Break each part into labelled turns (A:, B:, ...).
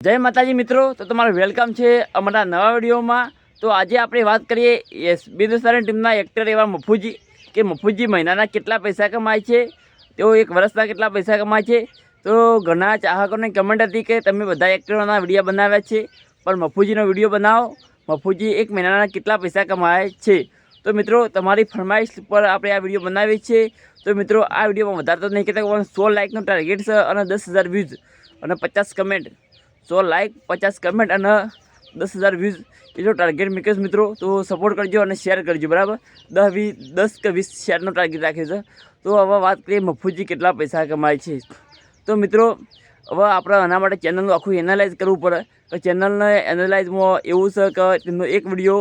A: જય માતાજી મિત્રો, તો તમારું વેલકમ છે અમારા નવા વિડીયોમાં. તો આજે આપણે વાત કરીએ યસ બિંદુસારની ટીમના એક્ટર એવા મફુજી, કે મફુજી મહિનાના કેટલા પૈસા કમાય છે, તેઓ એક વર્ષના કેટલા પૈસા કમાય છે. તો ઘણા ચાહકોને કમેન્ટ હતી કે તમે બધા એક્ટરોના વીડિયો બનાવ્યા છે, પણ મફુજીનો વીડિયો બનાવો. મફુજી એક મહિનાના કેટલા પૈસા કમાય છે? તો મિત્રો, તમારી ફરમાઈશ પર આપણે આ વીડિયો બનાવીએ છીએ. તો મિત્રો, આ વિડીયોમાં વધારે તો નહીં કહેતા પણ સો લાઇકનો ટાર્ગેટ છે અને દસ હજાર વ્યૂઝ અને પચાસ કમેન્ટ સો લાઇક પચાસ કમેન્ટ અને દસ હજાર વ્યૂઝ એટલો ટાર્ગેટ મેકર્સ મિત્રો. તો સપોર્ટ કરજો અને શેર કરજો, બરાબર? દસ વીસ દસ કે વીસ શેરનો ટાર્ગેટ રાખ્યો છે. તો હવે વાત કરીએ મફુજી કેટલા પૈસા કમાય છે. તો મિત્રો, હવે આપણે આના માટે ચેનલનું આખું એનાલાઇઝ કરવું પડે. તો ચેનલને એનાલાઇઝમાં એવું છે કે તેમનો એક વીડિયો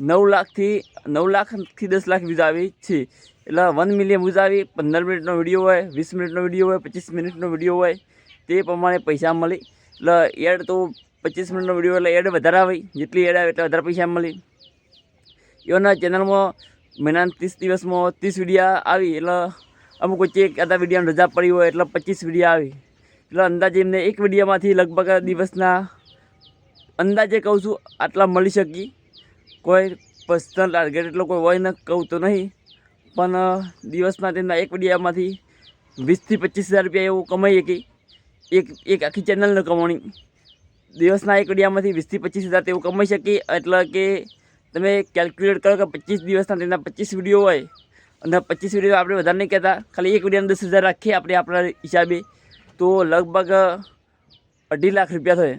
A: નવ લાખથી નવ લાખથી દસ લાખ વ્યૂઝ આવી છે. એટલે વન મિલિયન વ્યૂઝ આવી, પંદર મિનિટનો વીડિયો હોય, વીસ મિનિટનો વીડિયો હોય, પચીસ મિનિટનો વીડિયો હોય, તે પ્રમાણે પૈસા મળી. એટલે એડ તો પચીસ મિનિટનો વીડિયો એટલે એડ વધારે આવે જેટલી એડ આવે એટલે વધારે પૈસા મળી. એના ચેનલમાં મહિનાના ત્રીસ દિવસમાં ત્રીસ વિડીયા આવી, એટલે અમુક વચ્ચે એકાદા વિડીયોની રજા પડી હોય એટલે પચીસ વિડીયા આવી. એટલે અંદાજે એમને એક વિડીયામાંથી લગભગ દિવસના, અંદાજે કહું છું, આટલા મળી શકી. કોઈ પર્સનલ ટાર્ગેટ એટલો કોઈ હોય ને કહું તો નહીં, પણ દિવસના તેમના એક વિડીયામાંથી વીસથી પચીસ હજાર રૂપિયા એવું કમાઈ શકી. એક એક આખી ચેનલને કમાણી. દિવસના એક વિડીયામાંથી વીસથી પચીસ હજાર તેવું કમાઈ શકીએ એટલે કે તમે કેલ્ક્યુલેટ કરો કે પચીસ દિવસના તેના પચીસ વીડિયો હોય. અને પચીસ વીડિયો આપણે વધારે નહીં કહેતા, ખાલી એક વિડીયોને દસ હજાર રાખીએ આપણે આપણા હિસાબે. તો લગભગ અઢી લાખ રૂપિયા થાય.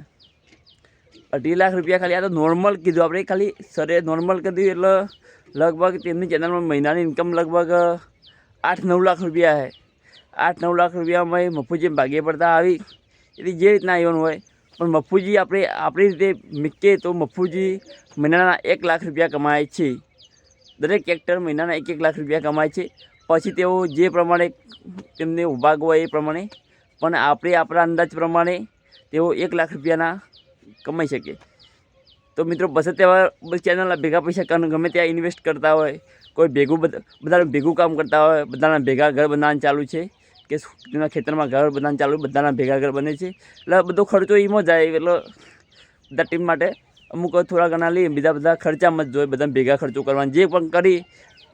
A: અઢી લાખ રૂપિયા ખાલી આ તો નોર્મલ કીધું આપણે, ખાલી સરે નોર્મલ કીધું એટલે લગભગ તેમની ચેનલમાં મહિનાની ઇન્કમ લગભગ આઠ નવ લાખ રૂપિયા છે. આઠ નવ લાખ રૂપિયામાં મફુજી ભાગ્ય પડતા આવી. એટલે જે રીતના આવ્યું હોય. પણ મફુજી આપણે, આપણી રીતે મૂકીએ તો મફુજી મહિનાના એક લાખ રૂપિયા કમાય છે. દરેક એક્ટર મહિનાના એક એક લાખ રૂપિયા કમાય છે. પછી તેઓ જે પ્રમાણે તેમને ઊભા હોય એ પ્રમાણે, પણ આપણે આપણા અંદાજ પ્રમાણે તેઓ એક લાખ રૂપિયાના કમાઈ શકે. તો મિત્રો બસ તેવા ચેનલના ભેગા પૈસા ગમે ત્યાં ઇન્વેસ્ટ કરતા હોય, કોઈ ભેગું બધા ભેગું કામ કરતા હોય, બધાના ભેગા ઘર બનાવવાનું ચાલુ છે. કે તેના ખેતરમાં ઘર બધાને ચાલુ, બધાના ભેગા ઘર બને છે. એટલે બધો ખર્ચો એમાં જાય, એટલે બધા ટીમ માટે અમુક થોડા ઘણા લઈએ, બીજા બધા ખર્ચામાં જ જોઈએ બધા ભેગા ખર્ચો કરવાનું. જે પણ કરી,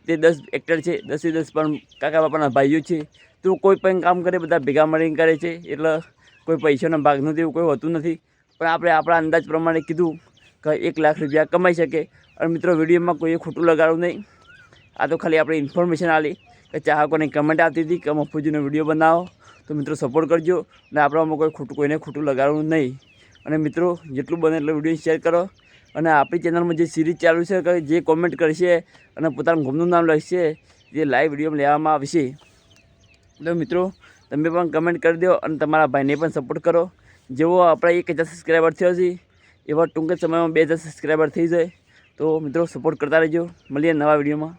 A: તે દસ એક્ટર છે, દસે દસ પણ કાકા બાપાના ભાઈઓ છે. તો કોઈ પણ કામ કરે, બધા ભેગા મળીને કરે છે. એટલે કોઈ પૈસાના ભાગનું તેવું કોઈ હોતું નથી. પણ આપણે આપણા અંદાજ પ્રમાણે કીધું કે એક લાખ રૂપિયા કમાઈ શકે. અને મિત્રો, વિડીયોમાં કોઈએ ખોટું લગાડવું નહીં. આ તો ખાલી આપણે ઇન્ફોર્મેશન આપી કે ચાહકોને કમેન્ટ આવતી હતી કે મફુજીનો વીડિયો બનાવો. તો મિત્રો સપોર્ટ કરજો. અને આપણામાં કોઈ ખોટું, કોઈને ખોટું લગાડવું નહીં. અને મિત્રો, જેટલું બને એટલું વીડિયો શેર કરો. અને આપણી ચેનલમાં જે સિરીઝ ચાલુ છે જે કોમેન્ટ કરશે અને પોતાનું ગમનું નામ લખશે જે લાઈવ વિડીયોમાં લેવામાં આવશે. એટલે મિત્રો, તમે પણ કમેન્ટ કરી દો અને તમારા ભાઈને પણ સપોર્ટ કરો. જેવો આપણા એક હજાર સબસ્ક્રાઈબર થયો છે, એવા ટૂંક જ સમયમાં બે હજાર સબસ્ક્રાઈબર થઈ જાય. તો મિત્રો સપોર્ટ કરતા રહેજો. મળીએ નવા વિડીયોમાં